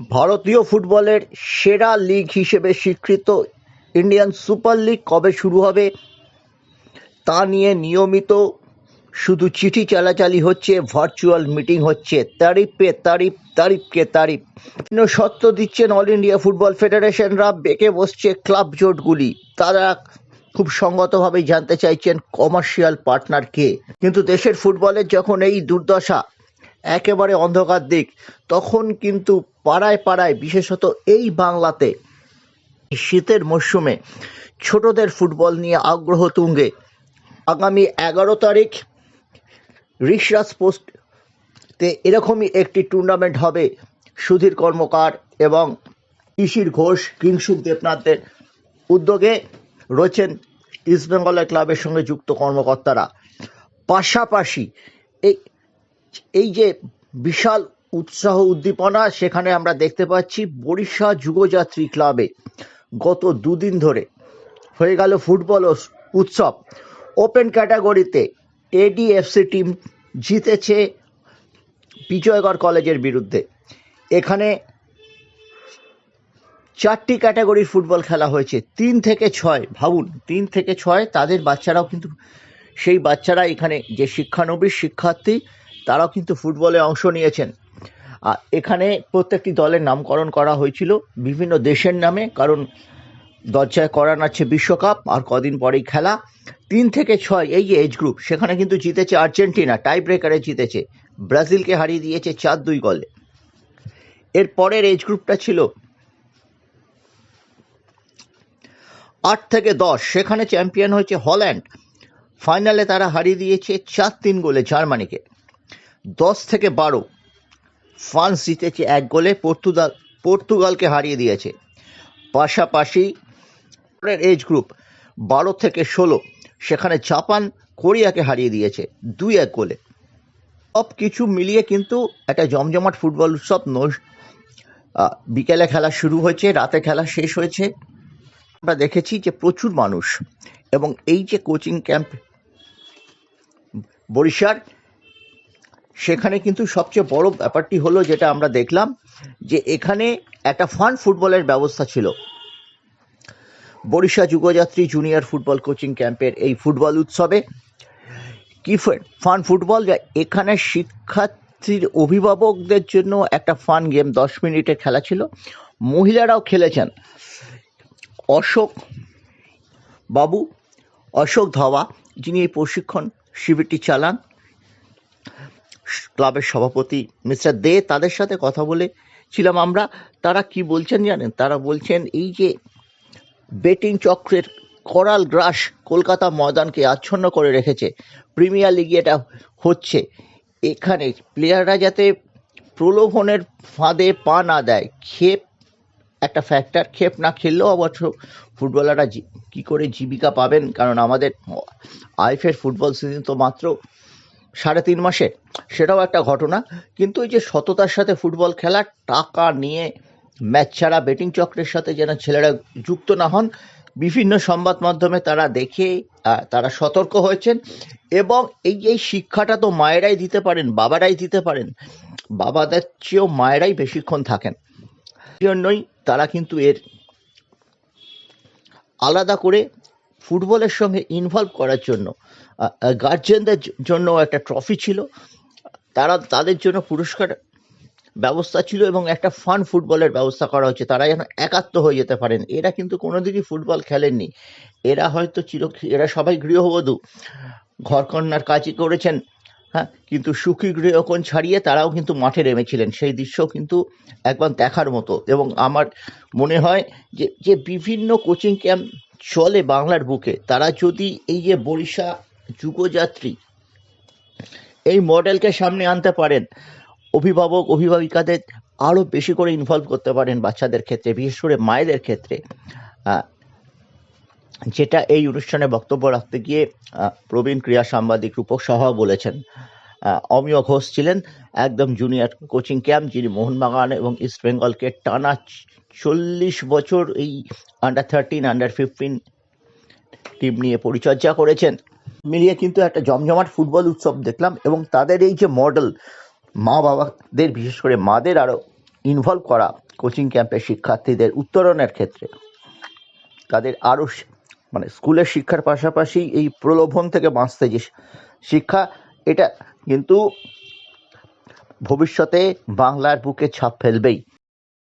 ভারতীয় ফুটবলের সেরা লিগ হিসেবে স্বীকৃত ইন্ডিয়ান সুপার লিগ কবে শুরু হবে তা নিয়ে নিয়মিত শুধু চিঠি চালাচালি হচ্ছে ভার্চুয়াল মিটিং হচ্ছে। তারিফ তারিফ, তারিফকে তারিফ। বিভিন্ন সত্য দিচ্ছেন অল ইন্ডিয়া ফুটবল ফেডারেশনরা বেঁকে বসছে ক্লাব জোটগুলি। তারা খুব সঙ্গতভাবেই জানতে চাইছেন কমার্শিয়াল পার্টনার কে। কিন্তু দেশের ফুটবলের যখন এই দুর্দশা একেবারে অন্ধকার দিক, তখন কিন্তু পাড়ায় পাড়ায়, বিশেষত এই বাংলাতে শীতের মরশুমে, ছোটদের ফুটবল নিয়ে আগ্রহ তুঙ্গে। আগামী এগারো তারিখ রিসরাজ পোস্টতে এরকমই একটি টুর্নামেন্ট হবে সুধীর কর্মকার এবং শিশির ঘোষ কিংসুক দেবনাথদের উদ্যোগে রয়েছেন ইস্টবেঙ্গলের ক্লাবের সঙ্গে যুক্ত কর্মকর্তারা। পাশাপাশি এই এই যে বিশাল উৎসাহ উদ্দীপনা, সেখানে আমরা দেখতে পাচ্ছি বরিশা যুগযাত্রী ক্লাবে গত দুদিন ধরে হয়ে গেল ফুটবল উৎসব। ওপেন ক্যাটাগরিতে এডিএফসি টিম জিতেছে বিজয়গড় কলেজের বিরুদ্ধে। এখানে চারটি ক্যাটাগরির ফুটবল খেলা হয়েছে, তিন থেকে ছয়। ভাবুন, তিন থেকে ছয়, তাদের বাচ্চারাও কিন্তু, সেই বাচ্চারা এখানে যে শিক্ষানবিশ শিক্ষার্থী তারাও কিন্তু ফুটবলে অংশ নিয়েছেন। আর এখানে প্রত্যেকটি দলের নামকরণ করা হয়েছিল, বিভিন্ন দেশের নামে, কারণ দরজায় করা আছে বিশ্বকাপ আর কদিন পরেই খেলা। তিন থেকে ছয়, এই যে এজ গ্রুপ সেখানে কিন্তু জিতেছে আর্জেন্টিনা টাই ব্রেকারে জিতেছে। ব্রাজিলকে হারিয়ে দিয়েছে চার দুই গলে। এর পরের এজ গ্রুপটা ছিল আট থেকে দশ, সেখানে চ্যাম্পিয়ন হয়েছে হল্যান্ড। ফাইনালে তারা হারিয়ে দিয়েছে চার তিন গোলে জার্মানিকে। দশ থেকে বারো। ফ্রান্স জিতেছে এক গোলে, পর্তুগাল, পর্তুগালকে হারিয়ে দিয়েছে। পাশাপাশি এজ গ্রুপ বারো থেকে ষোলো, সেখানে জাপান কোরিয়াকে হারিয়ে দিয়েছে দুই এক গোলে। সব কিছু মিলিয়ে কিন্তু একটা জমজমাট ফুটবল উৎসব বিকেলে খেলা শুরু হয়েছে, রাতে খেলা শেষ হয়েছে। আমরা দেখেছি যে প্রচুর মানুষ এবং এই যে কোচিং ক্যাম্প বরিশার সেখানে কিন্তু সবচেয়ে বড় ব্যাপারটি হলো যেটা আমরা দেখলাম, যে এখানে একটা ফান ফুটবলের ব্যবস্থা ছিল। Barisha Jugajatri junior football coaching ক্যাম্পের এই ফুটবল উৎসবে। কি ফান ফুটবল যা এখানে শিক্ষার্থীর অভিভাবকদের জন্য একটা ফান গেম, দশ মিনিটের খেলা ছিল। মহিলারাও খেলেছেন। অশোক বাবু, অশোক ধাওয়া, যিনি এই প্রশিক্ষণ শিবিরটি চালান ক্লাবের সভাপতি মিস্টার দে তাদের সাথে কথা বলেছিলাম আমরা। তারা কি বলছেন জানেন? তারা বলছেন, এই যে বেটিং চক্রের করাল গ্রাস কলকাতা ময়দানকে আচ্ছন্ন করে রেখেছে, প্রিমিয়ার লিগে এটা হচ্ছে। এখানে প্লেয়াররা যাতে প্রলোভনের ফাঁদে পা না দেয়, খেপ, একটা ফ্যাক্টর খেপ না খেললেও অবশ্য ফুটবলাররা কি করে জীবিকা পাবেন? কারণ আমাদের আইফের ফুটবল সিজন তো মাত্র সাড়ে তিন মাসে, সেটাও একটা ঘটনা। কিন্তু এই যে সততার সাথে ফুটবল খেলা, টাকা নিয়ে ম্যাচ ছাড়া বেটিং চক্রের সাথে যেন ছেলেরা যুক্ত না হন, বিভিন্ন সংবাদ মাধ্যমে তারা দেখে তারা সতর্ক হয়েছেন। এবং এই এই শিক্ষাটা তো মায়েরাই দিতে পারেন, বাবারাই দিতে পারেন, বাবাদের চেয়েও মায়েরাই বেশিক্ষণ থাকেন। জন্যই তারা কিন্তু এর আলাদা করে ফুটবলের সঙ্গে ইনভলভ করার জন্য গার্জেনদের জন্য একটা ট্রফি ছিল। তারা তাদের জন্য পুরস্কার ব্যবস্থা ছিল এবং একটা ফান ফুটবলের ব্যবস্থা করা হচ্ছে। তারা যেন একাত্ম হয়ে যেতে পারেন। এরা কিন্তু কোনোদিনই ফুটবল খেলেননি। এরা হয়তো চির এরা সবাই গৃহবধূ। ঘরকন্যার কাজই করেছেন হ্যাঁ? কিন্তু সুখী গৃহকোণ ছাড়িয়ে তারাও কিন্তু মাঠে নেমেছিলেন। সেই দৃশ্য কিন্তু একবার দেখার মতো। এবং আমার মনে হয় যে যে বিভিন্ন কোচিং ক্যাম্প চলে বাংলার বুকে, তারা যদি এই যে বরিশা যুগযাত্রী। এই মডেলকে সামনে আনতে পারেন অভিভাবক, অভিভাবিকাদের আরও বেশি করে ইনভলভ করতে পারেন বাচ্চাদের ক্ষেত্রে, বিশেষ করে মায়েদের ক্ষেত্রে। যেটা এই অনুষ্ঠানে বক্তব্য রাখতে গিয়ে প্রবীণ ক্রীড়া সাংবাদিক রূপক সাহা বলেছেন। অমিয় ঘোষ ছিলেন একদম জুনিয়র কোচিং ক্যাম্প যিনি মোহনবাগান এবং ইস্ট বেঙ্গলকে টানা চল্লিশ বছর এই under thirteen under fifteen team নিয়ে পরিচর্যা করেছেন। মিলিয়ে কিন্তু একটা জমজমাট ফুটবল উৎসব দেখলাম এবং তাদের এই যে মডেল মা বাবাদের বিশেষ করে মাদের আরও ইনভলভ করা কোচিং ক্যাম্পের শিক্ষার্থীদের উত্তরণের ক্ষেত্রে। তাদের আরও মানে স্কুলের শিক্ষার পাশাপাশি এই প্রলোভন থেকে বাঁচতে যে শিক্ষা, এটা কিন্তু ভবিষ্যতে বাংলার বুকে ছাপ ফেলবেই।